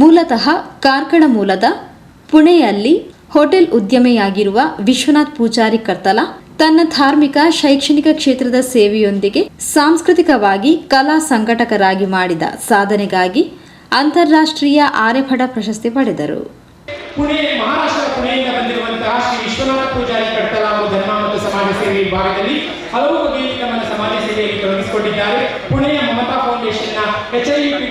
ಮೂಲತಃ ಕಾರ್ಕಳ ಮೂಲದ ಪುಣೆಯಲ್ಲಿ ಹೋಟೆಲ್ ಉದ್ಯಮಿಯಾಗಿರುವ ವಿಶ್ವನಾಥ್ ಪೂಜಾರಿ ಕರ್ತಲ ತನ್ನ ಧಾರ್ಮಿಕ, ಶೈಕ್ಷಣಿಕ ಕ್ಷೇತ್ರದ ಸೇವೆಯೊಂದಿಗೆ ಸಾಂಸ್ಕೃತಿಕವಾಗಿ ಕಲಾ ಸಂಘಟಕರಾಗಿ ಮಾಡಿದ ಸಾಧನೆಗಾಗಿ ಅಂತಾರಾಷ್ಟ್ರೀಯ ಆರ್ಯಭಟ ಪ್ರಶಸ್ತಿ ಪಡೆದರು. ಪುಣೆ, ಮಹಾರಾಷ್ಟ್ರ ಪುಣೆಯಿಂದ ಬಂದಿರುವಂತಹ ಶ್ರೀ ವಿಶ್ವನಾಥ ಪೂಜಾರಿ ಕಟ್ಟಲ ಅವರು ಧರ್ಮ ಮತ್ತು ಸಮಾಜ ಸೇವೆ ವಿಭಾಗದಲ್ಲಿ ಹಲವು ಬಗೆಯಲ್ಲಿ ತಮ್ಮ ಸಮಾಜ ಸೇವೆಯಲ್ಲಿ ತೊಡಗಿಸಿಕೊಂಡಿದ್ದಾರೆ. ಪುಣೆಯ ಮಮತಾ ಫೌಂಡೇಶನ್ನ ಪೀಡಿತ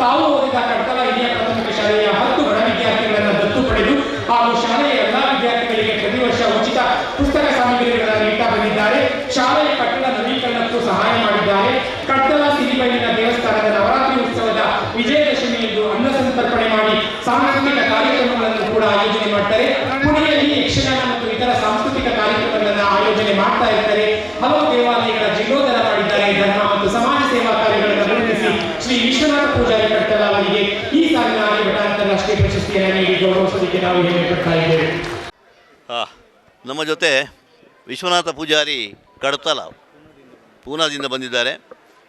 ತಾವು ಓದಿದ ಕಡ್ತಲ ಹಿರಿಯ ಪ್ರಾಥಮಿಕ ಶಾಲೆಯ ಹತ್ತು ಬಡ ವಿದ್ಯಾರ್ಥಿಗಳನ್ನು ದತ್ತು ಪಡೆದು ಹಾಗೂ ಶಾಲೆಯ ಎಲ್ಲಾ ವಿದ್ಯಾರ್ಥಿಗಳಿಗೆ ಪ್ರತಿ ವರ್ಷ ಉಚಿತ ಪುಸ್ತಕ ಸಾಮಗ್ರಿಗಳನ್ನು ನೀಡ್ತಾ ಬಂದಿದ್ದಾರೆ. ಶಾಲೆಯ ಕಟ್ಟಡ ನವೀಕರಣಕ್ಕೂ ಸಹಾಯ ಮಾಡಿದ್ದಾರೆ. ಕಡ್ಕಲ ಸಿರಿಬೈಲಿನ ದೇವಸ್ಥಾನದ ನವರಾತ್ರಿ ಉತ್ಸವದ ವಿಜಯದಶಮಿಯಂದು ಅನ್ನ ಸಂತರ್ಪಣೆ ಮಾಡಿ ಸಾಂಸ್ಕೃತಿಕ ಕಾರ್ಯಕ್ರಮಗಳನ್ನು ಕೂಡ ಆಯೋಜನೆ ಮಾಡ್ತಾರೆ. ಪುಣೆಯಲ್ಲಿ ಯಕ್ಷಗಾನ ಮತ್ತು ಇತರ ಸಾಂಸ್ಕೃತಿಕ ಕಾರ್ಯಕ್ರಮಗಳನ್ನು ಆಯೋಜನೆ ಮಾಡ್ತಾ ಇರ್ತಾರೆ. ಹಲವು ದೇವಾಲಯಗಳ ಜೀರ್ಣೋದ್ಧಾರ ಪ್ರಶಸ್ತಿಯನ್ನು ಗೌರವಿಸೋದಕ್ಕೆ ನಾವು ಇದ್ದೇವೆ ನಮ್ಮ ಜೊತೆ ವಿಶ್ವನಾಥ ಪೂಜಾರಿ ಕಡತಲ ಪೂನಾದಿಂದ ಬಂದಿದ್ದಾರೆ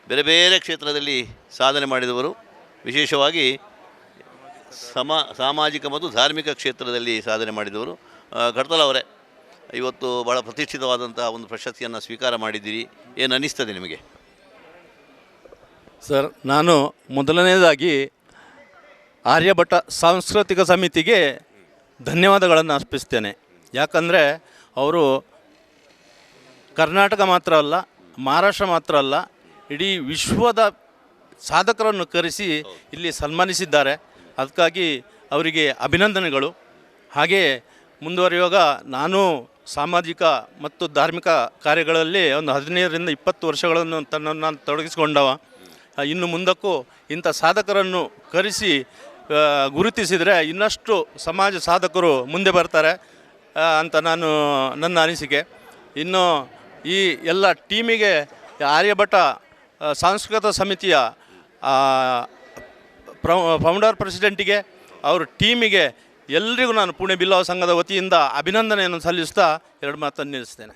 ಬೇರೆ ಬೇರೆ ಕ್ಷೇತ್ರದಲ್ಲಿ ಸಾಧನೆ ಮಾಡಿದವರು ವಿಶೇಷವಾಗಿ ಸಮ ಸಾಮಾಜಿಕ ಮತ್ತು ಧಾರ್ಮಿಕ ಕ್ಷೇತ್ರದಲ್ಲಿ ಸಾಧನೆ ಮಾಡಿದವರು ಕಡತಲ ಅವರೇ ಇವತ್ತು ಭಾಳ ಪ್ರತಿಷ್ಠಿತವಾದಂಥ ಒಂದು ಪ್ರಶಸ್ತಿಯನ್ನು ಸ್ವೀಕಾರ ಮಾಡಿದ್ದೀರಿ ಏನು ಅನ್ನಿಸ್ತದೆ ನಿಮಗೆ ಸರ್ ನಾನು ಮೊದಲನೇದಾಗಿ ಆರ್ಯಭಟ ಸಾಂಸ್ಕೃತಿಕ ಸಮಿತಿಗೆ ಧನ್ಯವಾದಗಳನ್ನು ಅರ್ಪಿಸ್ತೇನೆ. ಯಾಕಂದರೆ ಅವರು ಕರ್ನಾಟಕ ಮಾತ್ರ ಅಲ್ಲ, ಮಹಾರಾಷ್ಟ್ರ ಮಾತ್ರ ಅಲ್ಲ, ಇಡೀ ವಿಶ್ವದ ಸಾಧಕರನ್ನು ಕರೆಸಿ ಇಲ್ಲಿ ಸನ್ಮಾನಿಸಿದ್ದಾರೆ. ಅದಕ್ಕಾಗಿ ಅವರಿಗೆ ಅಭಿನಂದನೆಗಳು. ಹಾಗೆ ಮುಂದುವರಿಯುವಾಗ ನಾನು ಸಾಮಾಜಿಕ ಮತ್ತು ಧಾರ್ಮಿಕ ಕಾರ್ಯಗಳಲ್ಲಿ ಒಂದು ಹದಿನೈದರಿಂದ ಇಪ್ಪತ್ತು ವರ್ಷಗಳನ್ನು ತನ್ನನ್ನು ನಾನು ತೊಡಗಿಸಿಕೊಂಡವ. ಇನ್ನು ಮುಂದಕ್ಕೂ ಇಂಥ ಸಾಧಕರನ್ನು ಕರೆಸಿ ಗುರುತಿಸಿದರೆ ಇನ್ನಷ್ಟು ಸಮಾಜ ಸಾಧಕರು ಮುಂದೆ ಬರ್ತಾರೆ ಅಂತ ನಾನು, ನನ್ನ ಅನಿಸಿಕೆ. ಇನ್ನು ಈ ಎಲ್ಲ ಟೀಮಿಗೆ ಆರ್ಯಭಟ ಸಾಂಸ್ಕೃತಿಕ ಸಮಿತಿಯ ಫೌಂಡರ್ ಪ್ರೆಸಿಡೆಂಟಿಗೆ ಅವ್ರ ಟೀಮಿಗೆ ಎಲ್ರಿಗೂ ನಾನು ಪುಣೆ ಬಿಲ್ಲವ ಸಂಘದ ವತಿಯಿಂದ ಅಭಿನಂದನೆಯನ್ನು ಸಲ್ಲಿಸ್ತಾ ಎರಡು ಮಾತನ್ನು ನಿಲ್ಲಿಸ್ತೇನೆ.